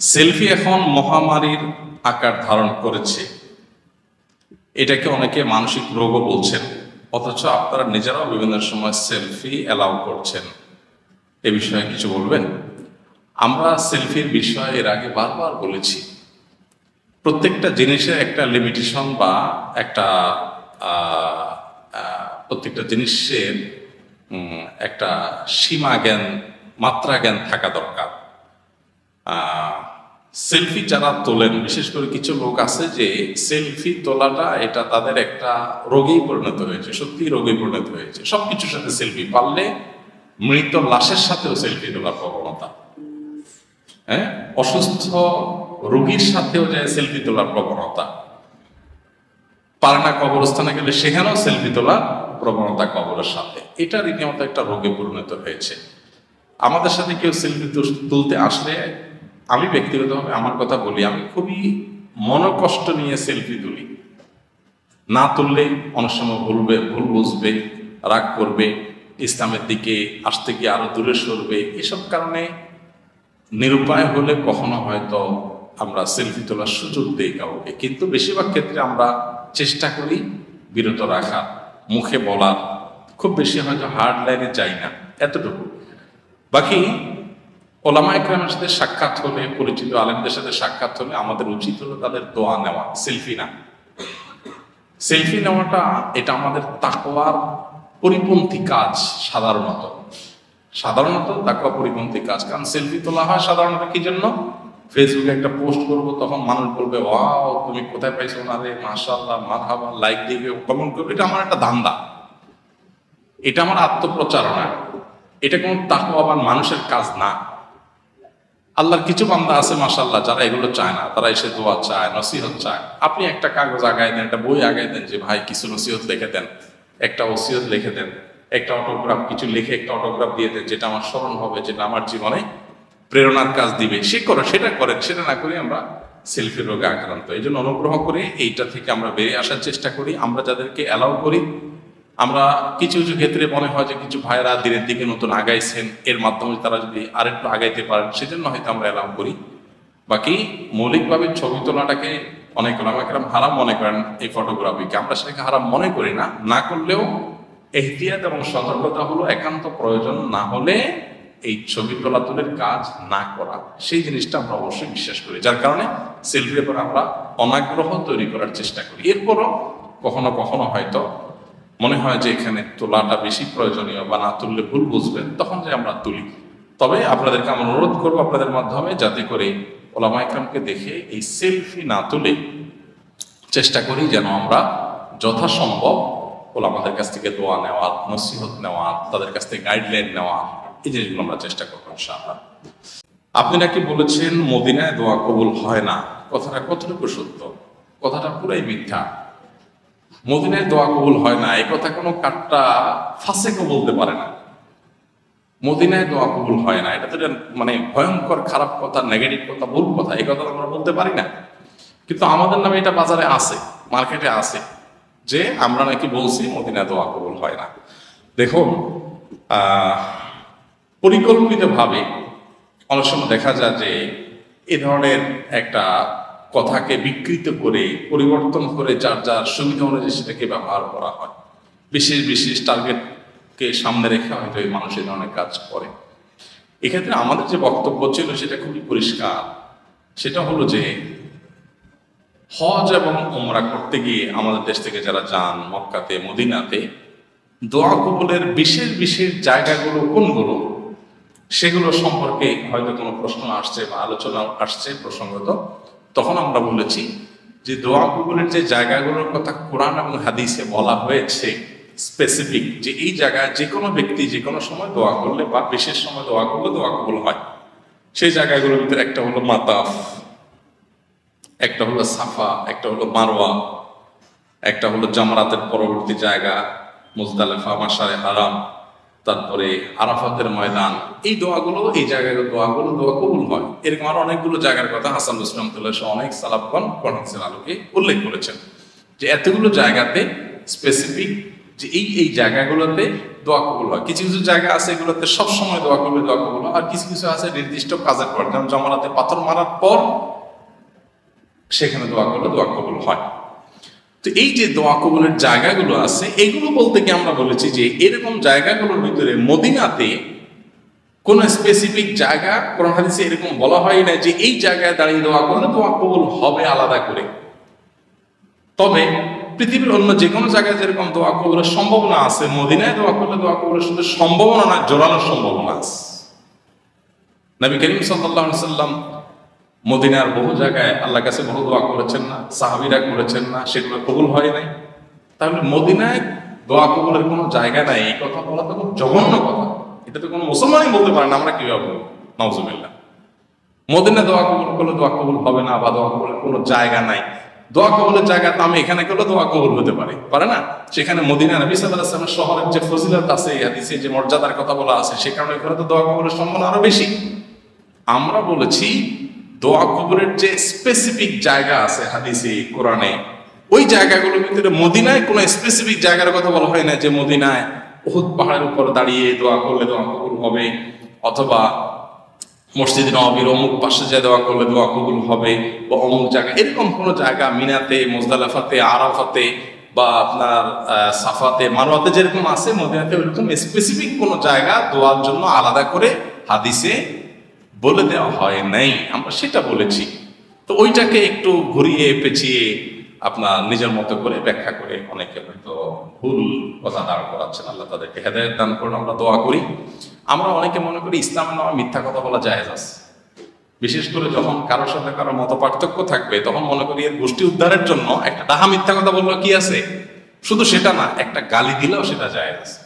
Selfie এখন মহামারীর আকার ধারণ করেছে। এটাকে অনেকে মানসিক রোগও বলছেন, অথচ আপনারা নিজেরাও বিভিন্ন সময় সেলফি অ্যালাউ করছেন। এ বিষয়ে কিছু বলবেন? আমরা সেলফির বিষয়ে এর আগে বারবার বলেছি, প্রত্যেকটা জিনিসের একটা লিমিটেশন বা একটা প্রত্যেকটা জিনিসের একটা সীমা জ্ঞান, মাত্রা জ্ঞান থাকা দরকার। সেলফি যারা তোলেন, বিশেষ করে কিছু লোক আছে যে সেলফি তোলাটা এটা তাদের একটা রোগেই পরিণত হয়েছে সত্যি রোগে পরিণত হয়েছে। সবকিছুর সাথে সেলফি পারলে মৃত লাশের সাথেও সেলফি তোলার প্রবণতা। হ্যাঁ? অসুস্থ রোগীর সাথেও যে সেলফি তোলার প্রবণতা। পারে না কবরস্থানে গেলে সেখানেও সেলফি তোলার প্রবণতা কবরের সাথে। এটা রীতিমতো একটা রোগে পরিণত হয়েছে। আমাদের সাথে কেউ সেলফি তুলতে আসলে আমি ব্যক্তিগতভাবে আমার কথা বলি, আমি খুবই মনকষ্ট নিয়ে সেলফি তুলি। না তুললে অনেক সময় ভুলবে, ভুল বুঝবে, রাগ করবে, ইসলামের দিকে আসতে গিয়ে আরও দূরে সরবে, এসব কারণে নিরুপায় হলে কখনো হয়তো আমরা সেলফি তোলার সুযোগ দিই কাউকে। কিন্তু বেশিরভাগ ক্ষেত্রে আমরা চেষ্টা করি বিরত রাখার, মুখে বলার। খুব বেশি হয়তো হার্ড লাইনে যাই না, এতটুকু। বাকি ওলামা একরামের সাথে সাক্ষাৎ হলে, পরিচিত আলেমদের সাথে সাক্ষাৎ হলে আমাদের উচিত হলো তাদের দোয়া নেওয়া, সেলফি না সেলফি নেওয়াটা, এটা আমাদের তাকওয়ার পরিপন্থী কাজ সাধারণত। সাধারণত তাকওয়া পরিপন্থী কাজ, কারণ সেলফি তোলা হয় সাধারণত কি জন্য? ফেসবুকে একটা পোস্ট করব, তখন মানুষ বলবে, ওয়াও, তুমি কোথায় পাইছো না রে? মাশাআল্লাহ, মারহাবা, লাইক দিবে, কমেন্ট করবে। এটা আমার একটা ধান্দা। এটা আমার আত্মপ্রচারণা। এটা কোনো তাকওয়াবান মানুষের কাজ না। আল্লাহর কিছু বান্দা আছে মাসাল্লাহ যারা এগুলো চায় না। তারা এসে দোয়া চায়, নসিহত চায়। আপনি একটা কাগজ আগায় দেন, একটা বই আগায় দেন যে, ভাই, কিছু নসিহত লিখে দেন। একটা ওসিয়ত লিখে দেন। একটা অটোগ্রাফ, কিছু লিখে একটা অটোগ্রাফ দিয়ে দেন, যেটা আমার স্মরণ হবে, যেটা আমার জীবনে প্রেরণার কাজ দিবে। সে করো, সেটা করেন, সেটা না করে আমরা সেলফি রোগে আক্রান্ত। এই জন্য অনুগ্রহ করে এইটা থেকে আমরা বেরিয়ে আসার চেষ্টা করি। আমরা যাদেরকে অ্যালাউ করি আমরা কিছু কিছু ক্ষেত্রে মনে হয় যে কিছু ভাইয়েরা দিনের দিকে নতুন আগাইছেন, এর মাধ্যমে তারা যদি আরেকটু আগাইতে পারেন, সেজন্য হয়তো আমরা অ্যালাউ করি। বাকি মৌলিকভাবে ছবি তোলাটাকে অনেক ওলামাকেরাম হারাম মনে করেন এই ফটোগ্রাফিকে আমরা সেটাকে হারাম মনে করি না। না করলেও এহতিয়াত এবং সতর্কতা হলো একান্ত প্রয়োজন, না হলে এই ছবি তোলা তুলের কাজ না করা। সেই জিনিসটা আমরা অবশ্যই বিশ্বাস করি। যার কারণে সেলফির পর আমরা অনাগ্রহ তৈরি করার চেষ্টা করি। এরপরও কখনো কখনো হয়তো মনে হয় যে এখানে তোলাটা বেশি প্রয়োজনীয় বা না তুললে ভুল বুঝবেন, তখন যে আমরা তুলি। তবে আপনাদেরকে আমরা অনুরোধ করব আপনাদের মাধ্যমে যাতে করে ওলামা ইকরামকে দেখে এই সেলফি না তুলে চেষ্টা করি যেন আমরা যথাসম্ভব ওলামাদের কাছ থেকে দোয়া নেওয়া, নসিহত নেওয়া, তাদের কাছ থেকে গাইডলাইন নেওয়া, এই জিনিসগুলো আমরা চেষ্টা করব ইনশাআল্লাহ। আপনি নাকি বলেছেন, মদিনায় দোয়া কবুল হয় না। কথাটা কতটুকু সত্য? কথাটা পুরাই মিথ্যা। মদিনায় দোয়া কবুল হয় না, এই কথা কোনো কাটটা ফাঁসেকে বলতে পারে না। মদিনায় দোয়া কবুল হয় না, এটা তো মানে ভয়ঙ্কর খারাপ কথা নেগেটিভ কথা, ভুল কথা, এই কথা আমরা বলতে পারি না। কিন্তু আমাদের নামে এটা বাজারে আছে, মার্কেটে আছে, যে আমরা নাকি বলছি মদিনায় দোয়া কবুল হয় না। দেখুন পরিকল্পিতভাবে অনেক সময় দেখা যায় যে এ ধরনের একটা কথাকে বিকৃত করে, পরিবর্তন করে যার যার সুবিধা অনুযায়ী সেটাকে ব্যবহার করা হয়। বিশেষ বিশেষ টার্গেটকে সামনে রেখে হয়তো এই মানুষ এই ধরনের কাজ করে। এক্ষেত্রে আমাদের যে বক্তব্য ছিল সেটা খুবই পরিষ্কার। সেটা হলো যে, হজ এবং ওমরা করতে গিয়ে আমাদের দেশ থেকে যারা যান, মক্কাতে, মদিনাতে, দোয়া কবুলের বিশেষ বিশেষ জায়গাগুলো কোনগুলো? সেগুলো সম্পর্কে হয়তো কোনো প্রশ্ন আসছে বা আলোচনা আসছে প্রসঙ্গত। তখন আমরা বলেছি যে দোয়া কবুলের যে জায়গাগুলোর কথা কোরআন এবং হাদিসে বলা হয়েছে স্পেসিফিক যে এই জায়গায় যে কোনো ব্যক্তি যে কোনো সময় দোয়া করলে বা বিশেষ সময় দোয়া করলে দোয়া কবুল হয়। সেই জায়গাগুলোর ভিতরে একটা হলো মাতাফ, একটা হলো সাফা, একটা হলো মারোয়া একটা হলো জামারাতের পরবর্তী জায়গা, মুজদালেফা মাসারে হারাম। তারপরে আরাফাতের ময়দান, এই দোয়াগুলো, এই জায়গাগুলো দোয়াগুলো দোয়া কবুল হয়। এরকম আরও অনেকগুলো জায়গার কথা হাসান রহমতুল্লাহ সহ অনেক সালাফগণ কনফারেন্সের আলোকে উল্লেখ করেছেন যে এতগুলো জায়গাতে স্পেসিফিক যে এই এই জায়গাগুলোতে দোয়া কবুল হয়। কিছু কিছু জায়গা আছে এগুলোতে সবসময় দোয়া করলে দোয়া কবুল হয়, আর কিছু কিছু আছে নির্দিষ্ট কাজের পর। যেমন জমানাতে পাথর মারার পর সেখানে দোয়া করলে দোয়া কবুল হয়। তো এই যে দোয়া কবুলের জায়গাগুলো আছে, এগুলো বলতে কি আমরা বলেছি যে এরকম জায়গাগুলোর ভিতরে মদিনাতে কোন স্পেসিফিক জায়গা, কোরআন হাদিসে এরকম বলা হয় না যে এই জায়গায় দাঁড়িয়ে দোয়া করলে দোয়া কবুল হবে আলাদা করে। তবে পৃথিবীর অন্য যে কোনো জায়গায় যেরকম দোয়া কবুলের সম্ভাবনা আছে, মদিনায় দোয়া করলে দোয়া কবুলের শুধু সম্ভাবনা না, জোরালো সম্ভাবনা আছে। নবী করিম আলাইহি সাল্লাম মদিনার বহু জায়গায় আল্লাহ কাছে বহু দোয়া করেছেন না, সাহাবিরা করেছেন না, সেগুলো কবুল হয় নাই। তাহলে মদিনায় দোয়া কবুলের কোনো জায়গা নাই, এই কথা বলা তো খুব জঘন্য কথা। এটা তো কোনো মুসলমানই বলতে পারে না, আমরা কীভাবে বলব নওজুবিল্লাহ মদিনা দোয়া কবুল করলে দোয়া কবুল হবে না, বা দোয়া কবুলের কোনো জায়গা নাই। দোয়া কবুলের জায়গা তো আমি এখানে করলে দোয়া কবুল হতে পারে পারে না? সেখানে মদিনা নবী আলাইহি শহরের যে ফজিলত আছে হাদিসে যে মর্যাদার কথা বলা আছে, সে কারণে এখানে তো দোয়া কবুলের সম্মান আরও বেশি। আমরা বলেছি দোয়া কবরের যে স্পেসিফিক জায়গা আছে হাদিসে, কোরআনে, ওই জায়গাগুলোর ভিতরে মদিনায় কোনো স্পেসিফিক জায়গার কথা বলা হয় না যে মদিনায় উহুদ পাহাড়ের উপর দাঁড়িয়ে দোয়া করলে দোয়া কবুল হবে, অথবা মসজিদ নবীর অমুক পাশে যে দোয়া করলে দোয়া কবুল হবে, বা অমুক জায়গা, এরকম কোনো জায়গা মিনাতে, মোজদালাফাতে, আরাফাতে, বা আপনার সাফাতে মারোয়াতে যেরকম আছে, মদিনাতে ওরকম স্পেসিফিক কোনো জায়গা দোয়ার জন্য আলাদা করে হাদিসে বলে দেওয়া হয় নাই। আমরা সেটা বলেছি। তো ওইটাকে একটু ঘুরিয়ে পেঁচিয়ে আপনার নিজের মতো করে ব্যাখ্যা করে অনেকে হয়তো ভুল কথা দাঁড় করাচ্ছেন। আল্লাহ তাদেরকে হেদায়ত দান করুন, আমরা দোয়া করি। আমরা অনেকে মনে করি ইসলামের নামে মিথ্যা কথা বলা জায়েজ আছে। বিশেষ করে যখন কারোর সাথে কারও মত পার্থক্য থাকবে, তখন মনে করি এর গোষ্ঠী উদ্ধারের জন্য একটা ডাহা মিথ্যা কথা বলল কি আছে? শুধু সেটা না, একটা গালি দিলেও সেটা জায়েজ আছে।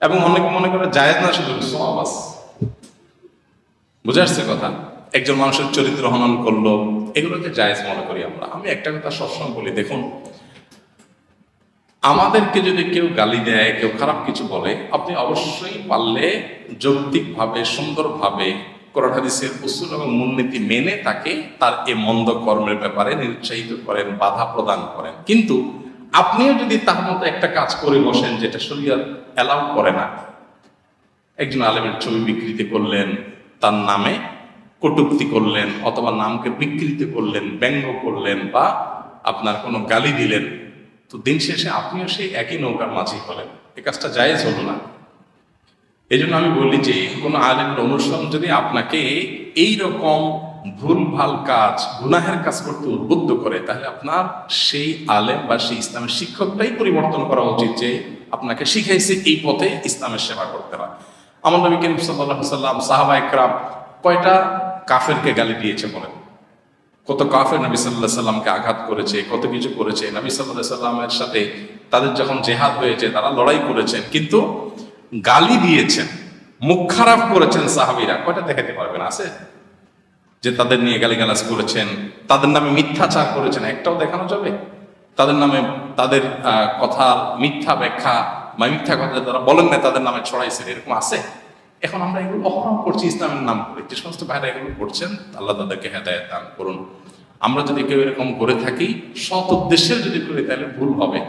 এবং অনেকে মনে করে জায়েজ না, শুধু সব আছে। বুঝে আসছে কথা? একজন মানুষের চরিত্র হনন করল, এগুলোকে জায়েজ মনে করি আমরা। আমি একটা কথা সবসময় বলি, দেখুন, আমাদেরকে যদি কেউ গালি দেয়, কেউ খারাপ কিছু বলে, আপনি অবশ্যই পারলে যৌক্তিকভাবে, সুন্দরভাবে কোরআন উসুল এবং মূলনীতি মেনে তাকে তার এ মন্দ কর্মের ব্যাপারে নিরুৎসাহিত করেন, বাধা প্রদান করেন। কিন্তু আপনিও যদি তার মতো একটা কাজ করে বসেন, যেটা শরীয়ত অ্যালাউ করে না, একজন আলেমের ছবি বিকৃতি করলেন তার নামে কটুক্তি করলেন অথবা নামকে বিকৃত করলেন, ব্যঙ্গ করলেন বা আপনার কোনো গালি দিলেন। তো দিন শেষে আপনিও সেই একই নৌকার মাঝি হলেন। এই কাজটা জায়েজ হলো না। এই জন্য আমি বলি যে, কোনো আলেমের অনুসরণ যদি আপনাকে এই রকম ভুল ভালো কাজ, গুনাহের কাজ করতে উদ্বুদ্ধ করে, তাহলে আপনার সেই আলেম বা সেই ইসলামের শিক্ষকটাই পরিবর্তন করা উচিত যে, আপনাকে শিখাইছে এই পথে ইসলামের সেবা করতে হয়। আমার নবী করিম সাল্লাহ সাল্লাম সাহাবা একরাম কয়টা কাফেরকে গালি দিয়েছে বলেন? কত কাফের নবী সাল্লাহ সাল্লামকে আঘাত করেছে, কত কিছু করেছে। নবী সাল্লাহ সাল্লামের সাথে তাদের যখন জেহাদ হয়েছে, তারা লড়াই করেছেন, কিন্তু গালি দিয়েছেন, মুখ খারাপ করেছেন সাহাবিরা। কয়টা দেখাতে পারবেন? আছে? যে তাদের নিয়ে গালিগালাজ করেছেন, তাদের নামে মিথ্যাচার করেছেন, একটাও দেখানো যাবে? তাদের নামে তাদের কথার মিথ্যা ব্যাখ্যা বা মিথ্যা কথা তারা বলেন না তাদের নামে ছড়াইছেন, এরকম আছে? এখন আমরা এগুলো অহরণ করছি, ইসলামের নাম করে। যে সমস্ত ভাইরা এগুলো করছেন, আল্লাহ তাদেরকে হেদায়ত দান করুন। আমরা যদি কেউ এরকম করে থাকি, সৎ উদ্দেশ্যে যদি করি, তাহলে ভুল হবে।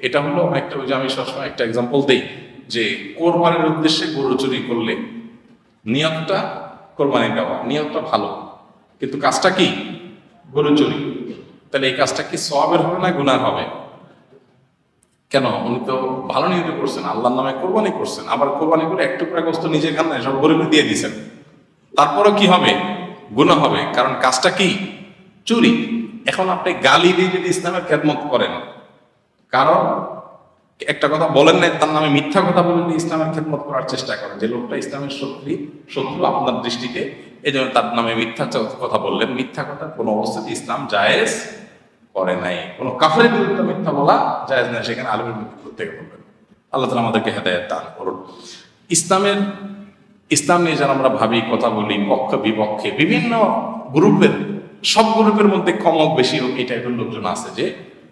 এটা হলো একটা, ওই যে আমি সবসময় একটা এক্সাম্পল দেই, যে কোরবানির উদ্দেশ্যে গরু চুরি করলে নিয়তটা কোরবানি দেওয়া, নিয়তটা ভালো। কিন্তু কাজটা কি? গরু চুরি। তাহলে এই কাজটা কি সবের হবে না গুনার হবে? কেন? উনি তো ভালো নিয়ত করছেন, আল্লাহর নামে কোরবানি করছেন। আবার কোরবানি করে এক টুকরা গোস্ত নিজের খান না সব গরিবে দিয়ে দিয়েছেন। তারপরও কি হবে? গুনাহ হবে। কারণ কাজটা কি? চুরি। এখন আপনি গালি দিয়ে যদি ইসলামের খেদমত করেন, কারণ একটা কথা বলেন না তার নামে মিথ্যা কথা বলেন ইসলামের খেদমত করার চেষ্টা করেন। যে লোকটা ইসলামের শত্রু শত্রু আপনার দৃষ্টিতে এই জন্য তার নামে মিথ্যা কথা বললেন। মিথ্যা কথা কোনো অবস্থাতে ইসলাম জায়েজ করে নাই। কোনো কাফের বিরুদ্ধে মিথ্যা বলা জায়েজ নাই সেখানে আলমের বিরুদ্ধে থেকে বলবেন। আল্লাহ তালা আমাদেরকে হেদায়ত দান করুন। ইসলামের, ইসলাম নিয়ে যারা আমরা ভাবি, কথা বলি, পক্ষ বিপক্ষে, বিভিন্ন গ্রুপের, সব গ্রুপের মধ্যে কম হোক, বেশি হোক, এই টাইপের লোকজন আছে যে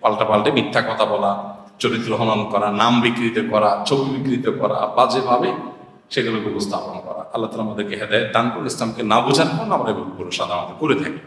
পাল্টা পাল্টে মিথ্যা কথা বলা, চরিত্র হনন করা, নাম বিকৃত করা, ছবি বিকৃত করা, বাজেভাবে সেগুলোকে উপস্থাপন করা। আল্লাহ তালা আমাদেরকে হেদায়ত দান করুন, ইসলামকে না বোঝার পর আমরা এগুলো সাধারণত করে থাকি।